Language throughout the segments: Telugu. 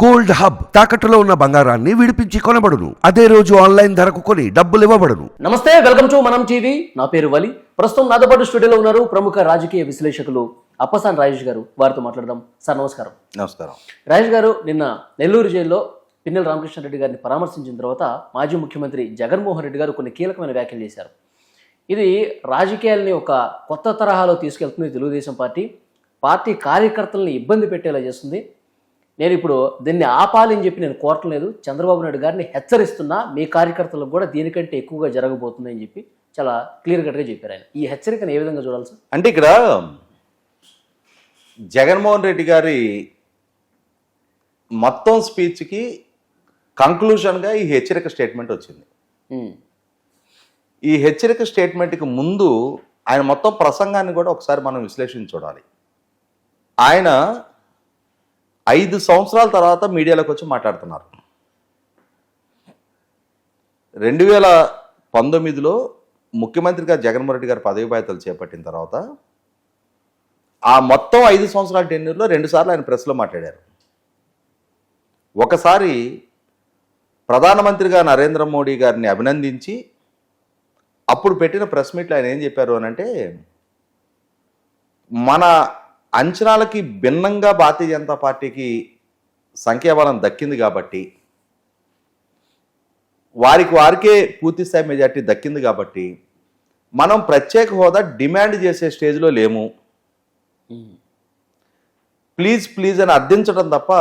గోల్డ్ హబ్ తాకట్టులో ఉన్న బంగారాన్ని విడిపించి కొనబడును. అదే రోజు ఆన్లైన్ ధరకు కొని డబ్బులు ఇవ్వబడును. నమస్తే వెల్కమ్ టు మనం టీవీ. నా పేరు వలి. ప్రస్తుతం నాతో పాటు స్టూడియోలో ఉన్నారు ప్రముఖ రాజకీయ విశ్లేషకులు అప్పసాన్ రాజేష్ గారు. వారితో మాట్లాడదాం. సార్ నమస్కారం. నమస్కారం. రాజేష్ గారు నిన్న నెల్లూరు జైల్లో పిన్నెల రామకృష్ణారెడ్డి గారిని పరామర్శించిన తర్వాత మాజీ ముఖ్యమంత్రి జగన్మోహన్ రెడ్డి గారు కొన్ని కీలకమైన వ్యాఖ్యలు చేశారు. ఇది రాజకీయాల్ని ఒక కొత్త తరహాలో తీసుకెళ్తుంది తెలుగుదేశం పార్టీ. పార్టీ కార్యకర్తల్ని ఇబ్బంది పెట్టేలా చేస్తుంది. నేను ఇప్పుడు దీన్ని ఆపాలి అని చెప్పి నేను కోరట్లేదు. చంద్రబాబు నాయుడు గారిని హెచ్చరిస్తున్నా మీ కార్యకర్తలకు కూడా దీనికంటే ఎక్కువగా జరగబోతుంది అని చెప్పి చాలా క్లియర్ కట్గా చెప్పారు ఆయన. ఈ హెచ్చరికను ఏ విధంగా చూడాలి సార్? అంటే ఇక్కడ జగన్మోహన్ రెడ్డి గారి మొత్తం స్పీచ్కి కంక్లూషన్గా ఈ హెచ్చరిక స్టేట్మెంట్ వచ్చింది. ఈ హెచ్చరిక స్టేట్మెంట్కి ముందు ఆయన మొత్తం ప్రసంగాన్ని కూడా ఒకసారి మనం విశ్లేషించి చూడాలి. ఆయన ఐదు సంవత్సరాల తర్వాత మీడియాలోకి వచ్చి మాట్లాడుతున్నారు. రెండు వేల పంతొమ్మిదిలో ముఖ్యమంత్రిగా జగన్మోహన్ రెడ్డి గారు పదవి బాధ్యతలు చేపట్టిన తర్వాత ఆ మొత్తం ఐదు సంవత్సరాల టెన్యూర్లో రెండుసార్లు ఆయన ప్రెస్లో మాట్లాడారు. ఒకసారి ప్రధానమంత్రిగా నరేంద్ర మోడీ గారిని అభినందించి అప్పుడు పెట్టిన ప్రెస్ మీట్లో ఆయన ఏం చెప్పారు అని అంటే మన అంచనాలకి భిన్నంగా భారతీయ జనతా పార్టీకి సంఖ్యాబలం దక్కింది కాబట్టి వారికి వారికే పూర్తి స్థాయి మెజార్టీ దక్కింది కాబట్టి మనం ప్రత్యేక హోదా డిమాండ్ చేసే స్టేజ్లో లేము. ప్లీజ్ ప్లీజ్ అని అర్థించడం తప్ప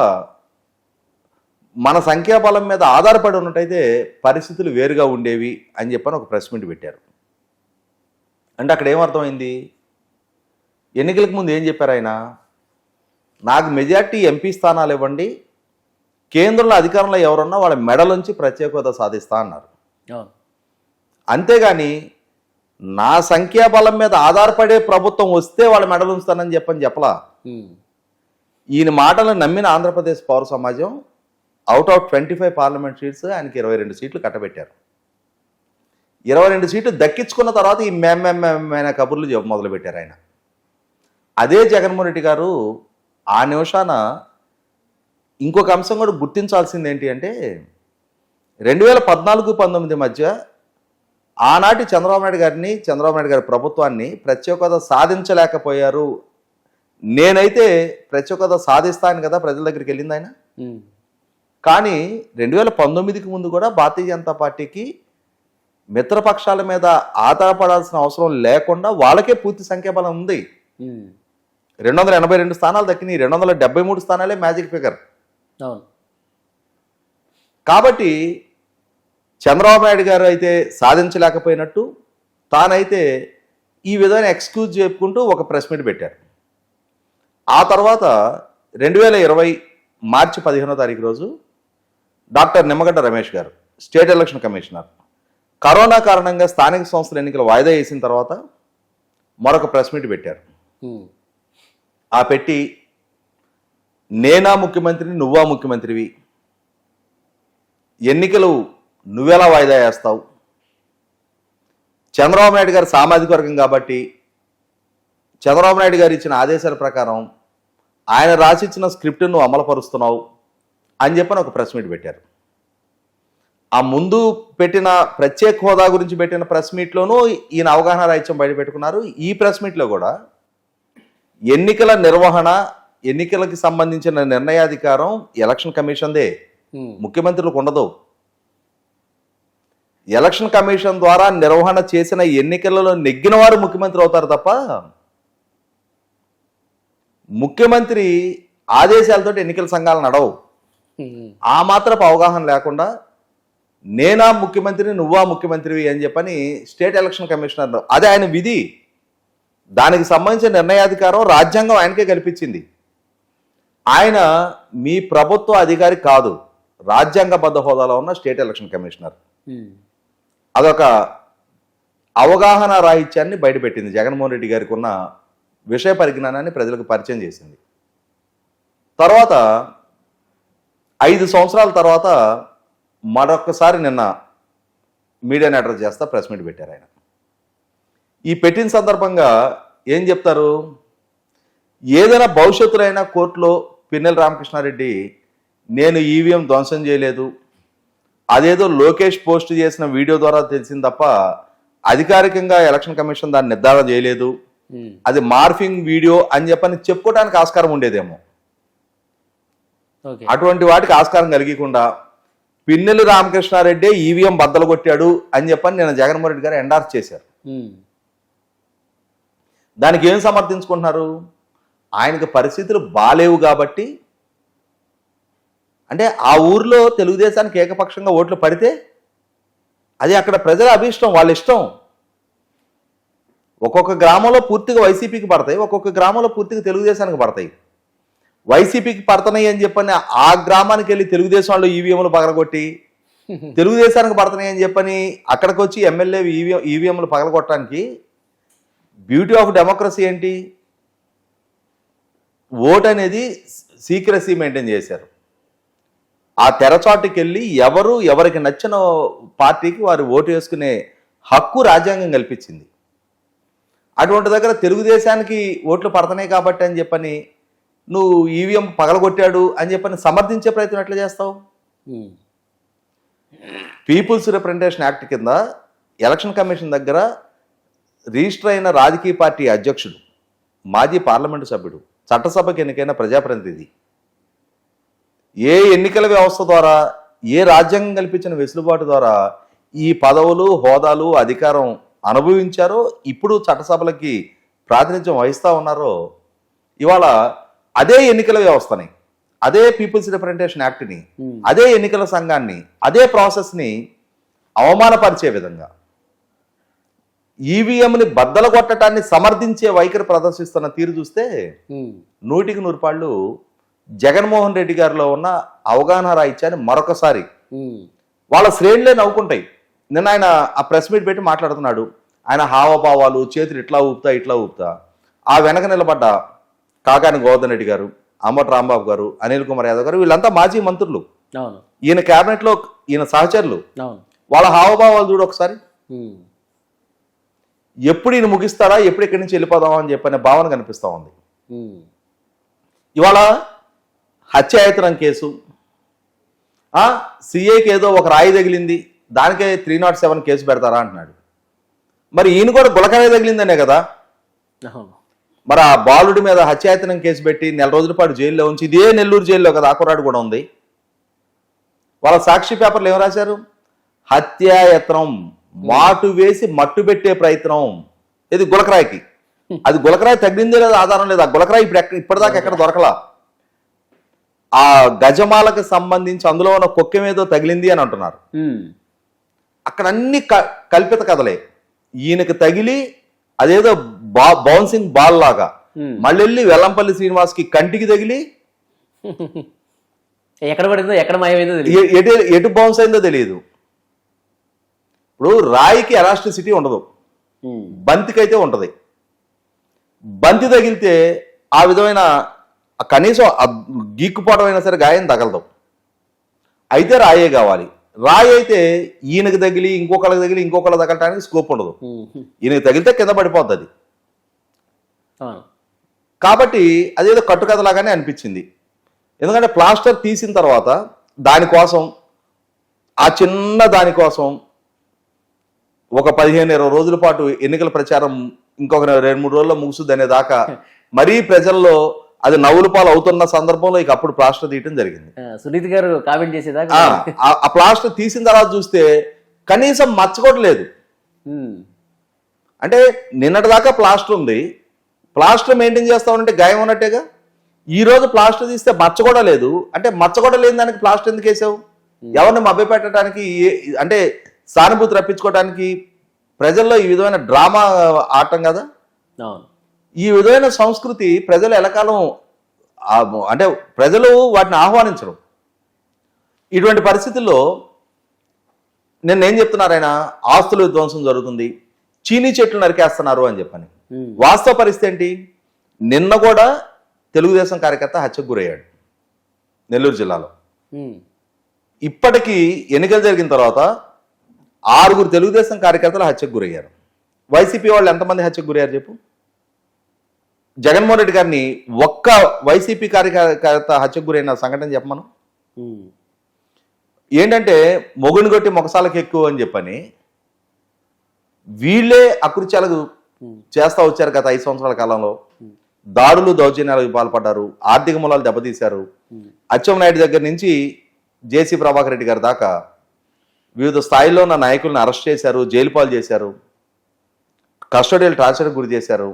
మన సంఖ్యాబలం మీద ఆధారపడి ఉన్నట్టయితే పరిస్థితులు వేరుగా ఉండేవి అని చెప్పని ఒక ప్రెస్ మీట్ పెట్టారు. అంటే అక్కడ ఏమర్థమైంది ఎన్నికలకు ముందు ఏం చెప్పారు ఆయన? నాకు మెజార్టీ ఎంపీ స్థానాలు ఇవ్వండి కేంద్రంలో అధికారంలో ఎవరున్నా వాళ్ళ మెడలోంచి ప్రత్యేక హోదా సాధిస్తా అన్నారు. అంతేగాని నా సంఖ్యాబలం మీద ఆధారపడే ప్రభుత్వం వస్తే వాళ్ళ మెడలు ఉంచుతానని చెప్పని చెప్పలా? ఈయన మాటలను నమ్మిన ఆంధ్రప్రదేశ్ పౌర సమాజం out of twenty five parliament seats ఆయనకి ఇరవై రెండు సీట్లు కట్టబెట్టారు. ఇరవై రెండు సీట్లు దక్కించుకున్న తర్వాత ఈ మేమైన కబుర్లు మొదలుపెట్టారు ఆయన. అదే జగన్మోహన్ రెడ్డి గారు ఆ నిమిషాన ఇంకొక అంశం కూడా గుర్తించాల్సింది ఏంటి అంటే రెండు వేల పద్నాలుగు పంతొమ్మిది మధ్య ఆనాటి చంద్రబాబు నాయుడు గారిని చంద్రబాబు నాయుడు గారి ప్రభుత్వాన్ని ప్రత్యేక హోదా సాధించలేకపోయారు. నేనైతే ప్రత్యేక హోదా సాధిస్తాను కదా ప్రజల దగ్గరికి వెళ్ళింది ఆయన. కానీ రెండు వేల పంతొమ్మిదికి ముందు కూడా భారతీయ జనతా పార్టీకి మిత్రపక్షాల మీద ఆధారపడాల్సిన అవసరం లేకుండా వాళ్ళకే పూర్తి సంఖ్యాబలం ఉంది. రెండు వందల ఎనభై రెండు స్థానాలు దక్కినాయి. రెండు వందల డెబ్బై మూడు స్థానాలే మ్యాజిక్ ఫిగర్. అవును. కాబట్టి చంద్రబాబు నాయుడు గారు అయితే సాధించలేకపోయినట్టు తానైతే ఈ విధమైన ఎక్స్క్యూజ్ చెప్పుకుంటూ ఒక ప్రెస్ మీట్ పెట్టారు. ఆ తర్వాత రెండు వేల ఇరవై మార్చి పదిహేనో తారీఖు రోజు డాక్టర్ నిమ్మగడ్డ రమేష్ గారు స్టేట్ ఎలక్షన్ కమిషనర్ కరోనా కారణంగా స్థానిక సంస్థల ఎన్నికలు వాయిదా వేసిన తర్వాత మరొక ప్రెస్ మీట్ పెట్టారు. ఆ పెట్టి నేనా ముఖ్యమంత్రిని నువ్వా ముఖ్యమంత్రివి? ఎన్నికలు నువ్వెలా వాయిదా వేస్తావు? చంద్రబాబు నాయుడు గారు సామాజిక వర్గం కాబట్టి చంద్రబాబు నాయుడు గారు ఇచ్చిన ఆదేశాల ప్రకారం ఆయన రాసిచ్చిన స్క్రిప్ట్ నువ్వు అమలుపరుస్తున్నావు అని చెప్పని ఒక ప్రెస్ మీట్ పెట్టారు. ఆ ముందు పెట్టిన ప్రత్యేక హోదా గురించి పెట్టిన ప్రెస్ మీట్లోనూ ఈయన అవగాహన రాహిత్యం బయట పెట్టుకున్నారు ఈ ప్రెస్ మీట్లో కూడా ఎన్నికల నిర్వహణ ఎన్నికలకు సంబంధించిన నిర్ణయాధికారం ఎలక్షన్ కమిషన్దే. ముఖ్యమంత్రులకు ఉండదు. ఎలక్షన్ కమిషన్ ద్వారా నిర్వహణ చేసిన ఎన్నికలలో నెగ్గిన వారు ముఖ్యమంత్రి అవుతారు తప్ప ముఖ్యమంత్రి ఆదేశాలతో ఎన్నికల సంఘాలు నడవు. ఆ మాత్రపు అవగాహన లేకుండా నేనా ముఖ్యమంత్రిని నువ్వా ముఖ్యమంత్రివి అని చెప్పని స్టేట్ ఎలక్షన్ కమిషనర్ అదే ఆయన విధి. దానికి సంబంధించిన నిర్ణయాధికారం రాజ్యాంగం ఆయనకే కల్పించింది. ఆయన మీ ప్రభుత్వ అధికారి కాదు రాజ్యాంగబద్ధ హోదాలో ఉన్న స్టేట్ ఎలక్షన్ కమిషనర్. ఉమ్, అదొక అవగాహన రాహిత్యాన్ని బయటపెట్టింది. జగన్మోహన్ రెడ్డి గారికి ఉన్న విషయ పరిజ్ఞానాన్ని ప్రజలకు పరిచయం చేసింది. తర్వాత ఐదు సంవత్సరాల తర్వాత మరొకసారి నిన్న మీడియాని అడ్రస్ చేస్తా ప్రెస్ మీట్ పెట్టారు ఆయన. ఈ పెట్టిన సందర్భంగా ఏం చెప్తారు? ఏదైనా భవిష్యత్తులో అయినా కోర్టులో పిన్నెల రామకృష్ణారెడ్డి నేను ఈవీఎం ధ్వంసం చేయలేదు. అదేదో లోకేష్ పోస్ట్ చేసిన వీడియో ద్వారా తెలిసింది తప్ప అధికారికంగా ఎలక్షన్ కమిషన్ దాన్ని నిర్ధారణ చేయలేదు. అది మార్ఫింగ్ వీడియో అని చెప్పని చెప్పుకోవడానికి ఆస్కారం ఉండేదేమో. అటువంటి వాటికి ఆస్కారం కలిగకుండా పిన్నెలు రామకృష్ణారెడ్డి ఈవీఎం బద్దలు కొట్టాడు అని చెప్పని నేను జగన్మోహన్ రెడ్డి గారు ఎండార్స్ చేశారు. దానికి ఏం సమర్థించుకుంటున్నారు? ఆయనకి పరిస్థితులు బాలేవు కాబట్టి. అంటే ఆ ఊర్లో తెలుగుదేశానికి ఏకపక్షంగా ఓట్లు పడితే అది అక్కడ ప్రజల అభిష్టం వాళ్ళ ఇష్టం. ఒక్కొక్క గ్రామంలో పూర్తిగా వైసీపీకి పడతాయి ఒక్కొక్క గ్రామంలో పూర్తిగా తెలుగుదేశానికి పడతాయి. వైసీపీకి పడుతున్నాయి అని చెప్పని ఆ గ్రామానికి వెళ్ళి తెలుగుదేశం వాళ్ళు ఈవీఎంలు పగలగొట్టి తెలుగుదేశానికి పడుతున్నాయి అని చెప్పని అక్కడికి వచ్చి ఎమ్మెల్యే ఈవీఎం ఈవీఎంలు పగలగొట్టడానికి బ్యూటీ ఆఫ్ డెమోక్రసీ ఏంటి? ఓట్ అనేది సీక్రసీ మెయింటైన్ చేశారు. ఆ తెరచాటుకి వెళ్ళి ఎవరు ఎవరికి నచ్చిన పార్టీకి వారు ఓటు వేసుకునే హక్కు రాజ్యాంగం కల్పించింది. అటువంటి దగ్గర తెలుగుదేశానికి ఓట్లు పడుతున్నాయి కాబట్టి అని చెప్పని నువ్వు ఈవీఎం పగలగొట్టాడు అని చెప్పని సమర్థించే ప్రయత్నం ఎట్లా చేస్తావు? పీపుల్స్ రిప్రజెంటేషన్ యాక్ట్ కింద ఎలక్షన్ కమిషన్ దగ్గర రిజిస్టర్ అయిన రాజకీయ పార్టీ అధ్యక్షుడు మాజీ పార్లమెంటు సభ్యుడు చట్టసభకు ఎన్నికైన ప్రజాప్రతినిధి. ఏ ఎన్నికల వ్యవస్థ ద్వారా ఏ రాజ్యాంగం కల్పించిన వెసులుబాటు ద్వారా ఈ పదవులు హోదాలు అధికారం అనుభవించారో ఇప్పుడు చట్టసభలకి ప్రాతినిధ్యం వహిస్తూ ఉన్నారో ఇవాళ అదే ఎన్నికల వ్యవస్థని అదే పీపుల్స్ రిప్రజెంటేషన్ యాక్ట్ని అదే ఎన్నికల సంఘాన్ని అదే ప్రాసెస్ని అవమానపరిచే విధంగా ఈవీఎంని బద్దలు కొట్టడాన్ని సమర్థించే వైఖరి ప్రదర్శిస్తున్న తీరు చూస్తే నూటికి నూరు పాళ్ళు జగన్మోహన్ రెడ్డి గారిలో ఉన్న అవగాహన రాయిత్యాన్ని మరొకసారి వాళ్ళ శ్రేణులే నవ్వుకుంటాయి. నిన్న ఆయన ఆ ప్రెస్ మీట్ పెట్టి మాట్లాడుతున్నాడు. ఆయన హావభావాలు చేతులు ఇట్లా ఊపుతా ఇట్లా ఊపుతా. ఆ వెనక నిలబడ్డ కాకాని గోవర్ధన్ రెడ్డి గారు అమ్మటి రాంబాబు గారు అనిల్ కుమార్ యాదవ్ గారు వీళ్ళంతా మాజీ మంత్రులు. ఈయన క్యాబినెట్లో ఈయన సహచరులు. వాళ్ళ హావభావాలు చూడు ఒకసారి. ఎప్పుడు ఈయన ముగిస్తాడా ఎప్పుడు ఇక్కడి నుంచి వెళ్ళిపోదామా అని చెప్పనే భావన కనిపిస్తూ ఉంది. ఇవాళ హత్యాయతనం కేసు. సిఐకి ఏదో ఒక రాయి తగిలింది దానికే త్రీ నాట్ సెవెన్ కేసు పెడతారా అంటున్నాడు. మరి ఈయన కూడా గులకాయ తగిలిందనే కదా. మరి ఆ బాలుడి మీద హత్యాయతనం కేసు పెట్టి నెల రోజుల పాటు జైల్లో ఉంచి ఇదే నెల్లూరు జైల్లో కదా ఆకురాడు కూడా ఉంది. వాళ్ళ సాక్షి పేపర్లు ఏం రాశారు? హత్యాయత్నం. మాటు వేసి మట్టు పెట్టే ప్రయత్నం. ఇది గులకరాయికి? అది గులకరాయి తగ్గిందే లేదు ఆధారం లేదు. ఆ గులకరాయి ఇప్పుడు ఇప్పటిదాకా ఎక్కడ దొరకలా? ఆ గజమాలకు సంబంధించి అందులో ఉన్న కుక్కెం ఏదో తగిలింది అని అంటున్నారు. అక్కడ అన్ని క- కల్పిత కథలే. ఈయనకి తగిలి అదేదో బా బౌన్సింగ్ బాల్ లాగా. మళ్ళీ వెల్లంపల్లి శ్రీనివాస్కి కంటికి తగిలి ఎక్కడ పడిందో ఎక్కడ మాయమైందో ఎటు ఎటు బౌన్స్ అయిందో తెలియదు. ఇప్పుడు రాయికి ఎలాస్టిసిటీ ఉండదు. బంతికైతే ఉంటది. బంతి తగిలితే ఆ విధమైన కనీసం గీక్కుపోవడం అయినా సరే గాయం తగలదు. అయితే రాయే కావాలి. రాయి అయితే ఈయనకి తగిలి ఇంకొకళ్ళకి తగిలి ఇంకొకళ్ళ తగలటానికి స్కోప్ ఉండదు. ఈయనకి తగిలితే కింద పడిపోద్ది కాబట్టి అదేదో కట్టుకథలాగానే అనిపించింది. ఎందుకంటే ప్లాస్టర్ తీసిన తర్వాత దానికోసం ఆ చిన్న దానికోసం ఒక పదిహేను ఇరవై రోజుల పాటు ఎన్నికల ప్రచారం ఇంకొక రెండు మూడు రోజుల్లో ముగుసుద్ది అనే దాకా మరీ ప్రజల్లో అది నవ్వుల పాలు అవుతున్న సందర్భంలో ఇక అప్పుడు ప్లాస్టర్ తీయటం జరిగింది. సునీత్ గారు కామెంట్ చేసేదాకా ఆ, ప్లాస్టర్ తీసిన తర్వాత చూస్తే కనీసం మచ్చగొట్టలేదు. ఉమ్, అంటే నిన్నటి దాకా ప్లాస్టర్ ఉంది. ప్లాస్టర్ మెయింటైన్ చేస్తామంటే గాయం ఉన్నట్టేగా? ఈ రోజు ప్లాస్టర్ తీస్తే మచ్చ కూడా లేదు అంటే మచ్చ కూడా లేని దానికి ప్లాస్టర్ ఎందుకు వేసావు? ఎవరిని మభ్య పెట్టడానికి అంటే సానుభూతి రప్పించుకోవడానికి ప్రజల్లో ఈ విధమైన డ్రామా ఆడటం కదా? ఈ విధమైన సంస్కృతి ప్రజలు ఎలకాలం అంటే ప్రజలు వాటిని ఆహ్వానించరు. ఇటువంటి పరిస్థితుల్లో నిన్న ఏం చెప్తున్నారు ఆయన? ఆస్తుల విధ్వంసం జరుగుతుంది. చీనీ చెట్లు నరికేస్తున్నారు అని చెప్పని. వాస్తవ పరిస్థితి ఏంటి? నిన్న కూడా తెలుగుదేశం కార్యకర్త హత్యకు గురయ్యాడు నెల్లూరు జిల్లాలో. ఇప్పటికీ ఎన్నికలు జరిగిన తర్వాత ఆరుగురు తెలుగుదేశం కార్యకర్తలు హత్యకు గురయ్యారు. వైసీపీ వాళ్ళు ఎంతమంది హత్యకు గురయ్యారు చెప్పు? జగన్మోహన్ రెడ్డి గారిని ఒక్క వైసీపీ కార్యకర్త హత్యకు గురైన సంఘటన చెప్పమను. ఏంటంటే మొగుని కొట్టి మొగసాలకు ఎక్కువ అని చెప్పని వీళ్ళే అకృత్యాలకు చేస్తా వచ్చారు గత ఐదు సంవత్సరాల కాలంలో. దాడులు దౌర్జన్యాలకు పాల్పడ్డారు. ఆర్థిక మూలాలు దెబ్బతీశారు. అచ్చెన్నాయుడు దగ్గర నుంచి జేసీ ప్రభాకర్ రెడ్డి గారి దాకా వివిధ స్థాయిలో ఉన్న నాయకులను అరెస్ట్ చేశారు జైలు పాలు చేశారు కస్టడియల్ టార్చర్కి గురి చేశారు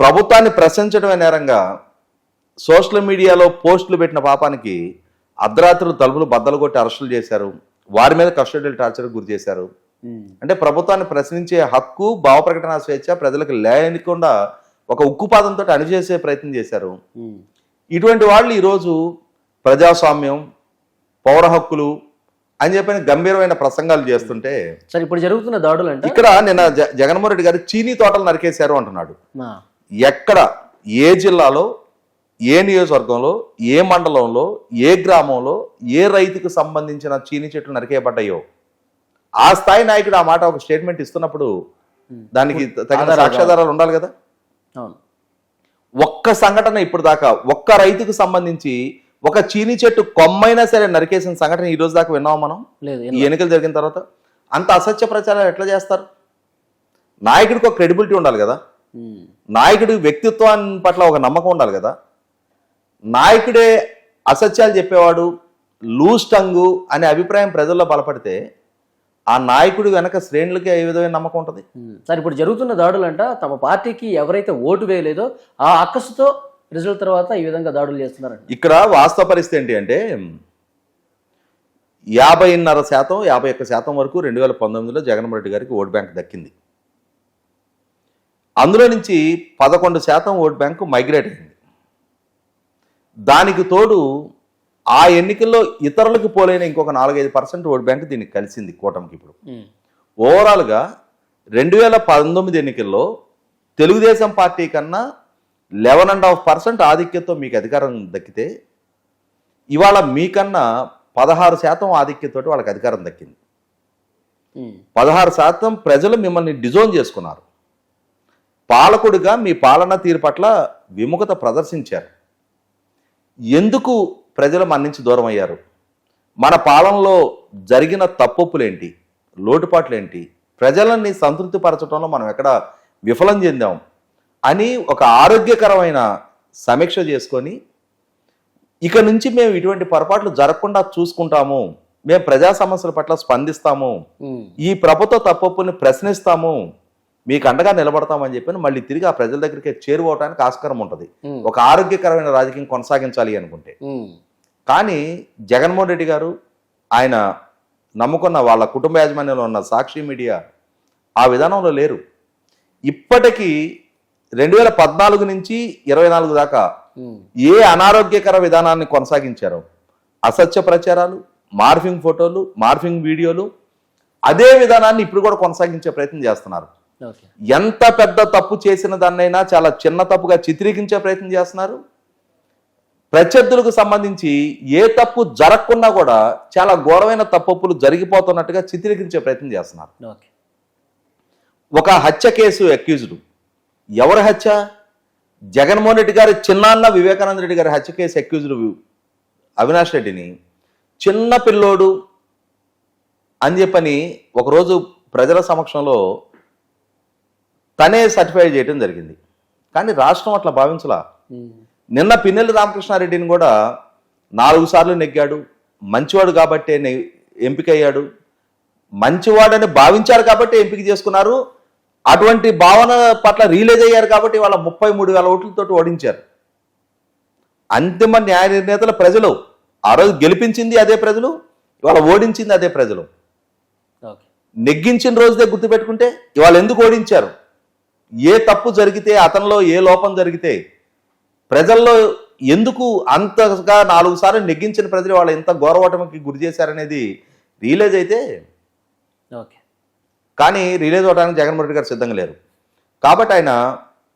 ప్రభుత్వాన్ని ప్రశ్నించడమే నేరంగా సోషల్ మీడియాలో పోస్టులు పెట్టిన పాపానికి అర్ధరాత్రులు తలుపులు బద్దలు కొట్టి అరెస్టులు చేశారు వారి మీద కస్టడియల్ టార్చర్కి గురి చేశారు. అంటే ప్రభుత్వాన్ని ప్రశ్నించే హక్కు భావ ప్రకటన స్వేచ్ఛ ప్రజలకు లేనికుండా ఒక ఉక్కుపాదంతో అణిచేసే ప్రయత్నం చేశారు. ఇటువంటి వాళ్ళు ఈరోజు ప్రజాస్వామ్యం పౌర హక్కులు అని చెప్పిన గంభీరమైన ప్రసంగాలు చేస్తుంటే సరే ఇప్పుడు జరుగుతున్న దాడులు అంటే? ఇక్కడ నిన్న జగన్మోహన్ రెడ్డి గారు చీనీ తోటలు నరికేశారు అంటున్నాడు. ఎక్కడ? ఏ జిల్లాలో? ఏ నియోజకవర్గంలో? ఏ మండలంలో? ఏ గ్రామంలో? ఏ రైతుకు సంబంధించిన చీనీ చెట్లు నరికేయబడ్డాయో? ఆ స్థాయి నాయకుడు ఆ మాట ఒక స్టేట్మెంట్ ఇస్తున్నప్పుడు దానికి తగిన సాక్ష్యాధారాలు ఉండాలి కదా? ఒక్క సంఘటన ఇప్పుడు దాకా ఒక్క రైతుకు సంబంధించి ఒక చీనీ చెట్టు కొమ్మైనా సరే నరికేసిన సంఘటన ఈ రోజు దాకా విన్నాం మనం? లేదు ఈ ఎన్నికలు జరిగిన తర్వాత? అంత అసత్య ప్రచారాలు ఎట్లా చేస్తారు? నాయకుడికి ఒక క్రెడిబిలిటీ ఉండాలి కదా. ఉమ్. నాయకుడి వ్యక్తిత్వాన్ని పట్ల ఒక నమ్మకం ఉండాలి కదా. నాయకుడే అసత్యాలు చెప్పేవాడు లూజ్ టంగు అనే అభిప్రాయం ప్రజల్లో బలపడితే ఆ నాయకుడి వెనక శ్రేణులకి ఏ విధమైన నమ్మకం ఉంటుంది. సరే ఇప్పుడు జరుగుతున్న దాడులు అంట తమ పార్టీకి ఎవరైతే ఓటు వేయలేదో ఆ అక్కసుతో రిజల్ట్ తర్వాత ఈ విధంగా దాడులు చేస్తున్నారంట. ఇక్కడ వాస్తవ పరిస్థితి ఏంటి అంటే యాభైన్నర శాతం యాభై ఒక్క శాతం వరకు రెండు వేల పంతొమ్మిదిలో జగన్మోహన్ రెడ్డి గారికి ఓట్ బ్యాంక్ దక్కింది. అందులో నుంచి పదకొండు శాతం ఓట్ బ్యాంకు మైగ్రేట్ అయింది. దానికి తోడు ఆ ఎన్నికల్లో ఇతరులకు పోలైన ఇంకొక నాలుగైదు పర్సెంట్ ఓట్ బ్యాంక్ దీనికి కలిసింది కూటమికి ఇప్పుడు. ఓవరాల్గా రెండు వేల పంతొమ్మిది ఎన్నికల్లో తెలుగుదేశం పార్టీ కన్నా లెవెన్ అండ్ హాఫ్ పర్సెంట్ ఆధిక్యతతో మీకు అధికారం దక్కితే ఇవాళ మీకన్నా పదహారు శాతం ఆధిక్యతతో వాళ్ళకి అధికారం దక్కింది. పదహారు శాతం ప్రజలు మిమ్మల్ని డిజోన్ చేసుకున్నారు. పాలకుడిగా మీ పాలన తీరు పట్ల విముఖత ప్రదర్శించారు. ఎందుకు ప్రజలు మన నుంచి దూరం అయ్యారు మన పాలనలో జరిగిన తప్పొప్పులేంటి? లోటుపాట్లేంటి? ప్రజలని సంతృప్తిపరచడంలో మనం ఎక్కడ విఫలం చెందాం? అని ఒక ఆరోగ్యకరమైన సమీక్ష చేసుకొని ఇక నుంచి మేము ఇటువంటి పొరపాట్లు జరగకుండా చూసుకుంటాము మేము ప్రజా సమస్యల పట్ల స్పందిస్తాము. ఈ ప్రభుత్వ తప్పొప్పుని ప్రశ్నిస్తాము మీకు అండగా నిలబడతామని చెప్పి మళ్ళీ తిరిగి ఆ ప్రజల దగ్గరికి చేరుకోవడానికి ఆస్కారం ఉంటుంది. ఒక ఆరోగ్యకరమైన రాజకీయం కొనసాగించాలి అనుకుంటే. కానీ జగన్మోహన్ రెడ్డి గారు ఆయన నమ్ముకున్న వాళ్ళ కుటుంబ యాజమాన్యంలో ఉన్న సాక్షి మీడియా ఆ విధానంలో లేరు ఇప్పటికీ రెండు వేల పద్నాలుగు నుంచి ఇరవై నాలుగు దాకా. ఏ అనారోగ్యకర విధానాన్ని కొనసాగించారో? అసత్య ప్రచారాలు మార్ఫింగ్ ఫోటోలు మార్ఫింగ్ వీడియోలు అదే విధానాన్ని ఇప్పుడు కూడా కొనసాగించే ప్రయత్నం చేస్తున్నారు. ఎంత పెద్ద తప్పు చేసిన దాన్నైనా చాలా చిన్న తప్పుగా చిత్రీకరించే ప్రయత్నం చేస్తున్నారు. ప్రత్యర్థులకు సంబంధించి ఏ తప్పు జరగకున్నా కూడా చాలా ఘోరమైన తప్పులు జరిగిపోతున్నట్టుగా చిత్రీకరించే ప్రయత్నం చేస్తున్నారు. ఒక హత్య కేసు అక్యూజ్డ్ ఎవరి హత్య? జగన్మోహన్ రెడ్డి గారి చిన్నాన్న వివేకానంద రెడ్డి గారి హత్య కేసు అక్యూజ్డ్ అవినాష్ రెడ్డిని. చిన్న పిల్లోడు అని చెప్పని ఒకరోజు ప్రజల సమక్షంలో తనే సర్టిఫై చేయడం జరిగింది. కానీ రాష్ట్రం అట్లా భావించలా. నిన్న పిన్నెల్లి రామకృష్ణారెడ్డిని కూడా నాలుగు సార్లు నెగ్గాడు. మంచివాడు కాబట్టే ఎంపికయ్యాడు. మంచివాడని భావించారు కాబట్టి ఎంపిక చేసుకున్నారు. అటువంటి భావన పట్ల రియలైజ్ అయ్యారు కాబట్టి వాళ్ళ ముప్పై మూడు వేల ఓట్లతో ఓడించారు. అంతిమ న్యాయ నిర్ణేతలు ప్రజలు. ఆ రోజు గెలిపించింది అదే ప్రజలు ఇవాళ ఓడించింది అదే ప్రజలు. నెగ్గించిన రోజుదే గుర్తుపెట్టుకుంటే ఇవాళ ఎందుకు ఓడించారు? ఏ తప్పు జరిగితే అతనిలో ఏ లోపం జరిగితే ప్రజల్లో ఎందుకు అంతగా నాలుగు సార్లు నెగ్గించిన ప్రజలు వాళ్ళు ఎంత గౌరవటమికి గురి చేశారనేది రియలైజ్ అయితే ఓకే. కానీ రిలీజ్ అవడానికి జగన్మోహన్ రెడ్డి గారు సిద్ధంగా లేరు. కాబట్టి ఆయన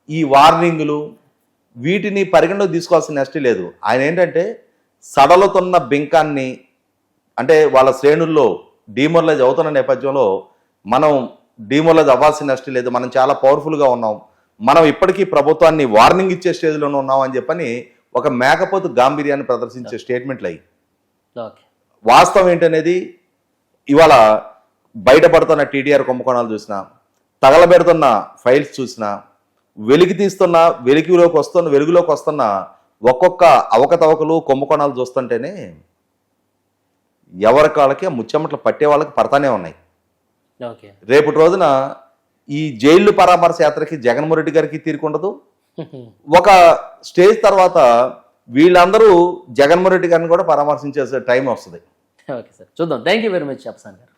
ఈ వార్నింగ్లు వీటిని పరిగణలోకి తీసుకోవాల్సిన నెస్టీ లేదు. ఆయన ఏంటంటే సడలుతున్న బింకాన్ని అంటే వాళ్ళ శ్రేణుల్లో డీమోరలైజ్ అవుతున్న నేపథ్యంలో మనం డీమోరలైజ్ అవ్వాల్సిన నెస్టీ లేదు. మనం చాలా పవర్ఫుల్గా ఉన్నాం. మనం ఇప్పటికీ ప్రభుత్వాన్ని వార్నింగ్ ఇచ్చే స్టేజ్లోనే ఉన్నాం అని చెప్పని ఒక మేకపోతు గాంభీర్యాన్ని ప్రదర్శించే స్టేట్మెంట్లు అయ్యి. వాస్తవం ఏంటనేది ఇవాళ బయటపడుతున్న టీడీఆర్ కుంభకోణాలు చూసినా తగలబెడుతున్న ఫైల్స్ చూసినా వెలికి తీస్తున్న వెలికిలోకి వస్తున్న వెలుగులోకి వస్తున్న ఒక్కొక్క అవకతవకలు కుంభకోణాలు చూస్తుంటేనే ఎవరి కాళ్ళకి ఆ ముచ్చెమట్లు పట్టే వాళ్ళకి పడతానే ఉన్నాయి. ఓకే. రేపటి రోజున ఈ జైలు పరామర్శ యాత్రకి జగన్మోహన్ రెడ్డి గారికి తీరుకుండదు ఒక స్టేజ్ తర్వాత వీళ్ళందరూ జగన్మోహన్ రెడ్డి గారిని కూడా పరామర్శించే టైం వస్తుంది. Okay sir. చూద్దాం. Thank you very much Afsan గారు.